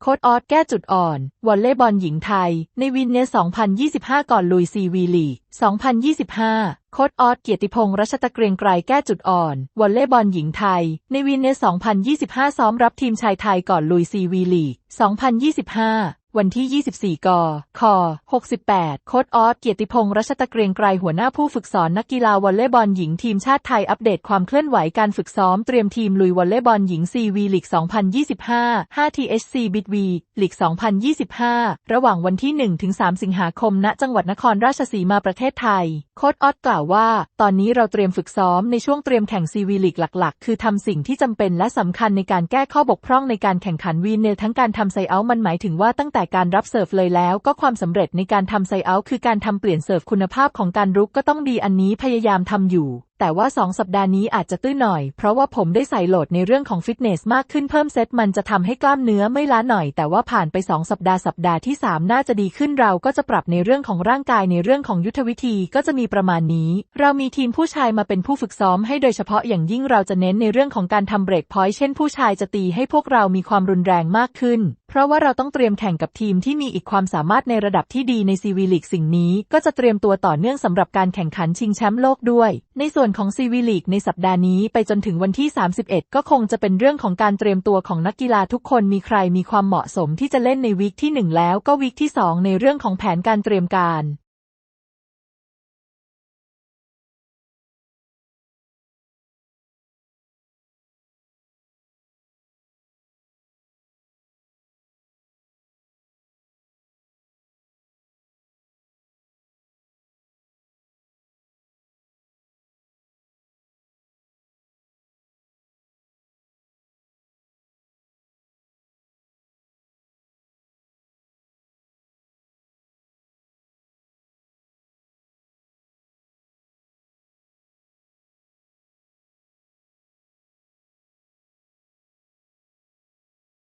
โค้ดออสแก้จุดอ่อน วอลเลย์บอลหญิงไทย ในวินเนส2025 ก่อนลุยซีวีลี2025 โค้ดออสเกียรติพงษ์รัชตะเกรียงไกรแก้จุดอ่อน วอลเลย์บอลหญิงไทย ในวินเนส2025 ซ้อมรับทีมชายไทยก่อนลุยซีวีลี2025 วันที่ 24 กค68 โค้ดออสเกียรติพงษ์รัชตะเกรียงไกรหัวหน้าผู้ฝึกสอนนักกีฬาวอลเลย์บอลหญิงทีมชาติไทยอัปเดตความเคลื่อนไหวการฝึกซ้อมเตรียมทีมลุยวอลเลย์บอลหญิงซีวีลีก 2025 5 THC b i t v ลีก 2025 ระหว่างวันที่ 1-3 สิงหาคม ณ จังหวัดนครราชสีมาประเทศไทย โค้ดออสกล่าวว่า ตอนนี้เราเตรียมฝึกซ้อมในช่วงเตรียมแข่งซีวีลีกหลัก ๆ คือทำสิ่งที่จำเป็นและสำคัญในการแก้ข้อบกพร่องในการแข่งขันวีเนลทั้งการทำไซเอามันหมายถึงว่าตั้งแต่การรับเสิร์ฟเลยแล้วก็ความสำเร็จในการทำไซเอาคือการทำเปลี่ยนเสิร์ฟคุณภาพของการรุกก็ต้องดีอันนี้พยายามทำอยู่แต่ว่า 2 สัปดาห์นี้อาจจะตื้นหน่อย เพราะว่าผมได้ใส่โหลดในเรื่องของฟิตเนสมากขึ้นเพิ่มเซตมันจะทำให้กล้ามเนื้อไม่ล้าหน่อย แต่ว่าผ่านไป 2 สัปดาห์สัปดาห์ที่ 3 น่าจะดีขึ้นเราก็จะปรับในเรื่องของร่างกายในเรื่องของยุทธวิธีก็จะมีประมาณนี้ เรามีทีมผู้ชายมาเป็นผู้ฝึกซ้อมให้โดยเฉพาะอย่างยิ่งเราจะเน้นในเรื่องของการทำเบรกพอยต์เช่นผู้ชายจะตีให้พวกเรามีความรุนแรงมากขึ้น เพราะว่าเราต้องเตรียมแข่งกับทีมที่มีอีกความสามารถในระดับที่ดีในซีวีลีกสิ่งนี้ ก็จะเตรียมตัวต่อเนื่องสำหรับการแข่งขันชิงแชมป์โลกด้วย ในส่วนของซีวีลีกในสัปดาห์นี้ไปจนถึงวันที่ 31 ก็คงจะเป็นเรื่องของการเตรียมตัวของนักกีฬาทุกคนมีใครมีความเหมาะสมที่จะเล่นในวีคที่ 1 แล้วก็วีคที่ 2 ในเรื่องของแผนการเตรียมการ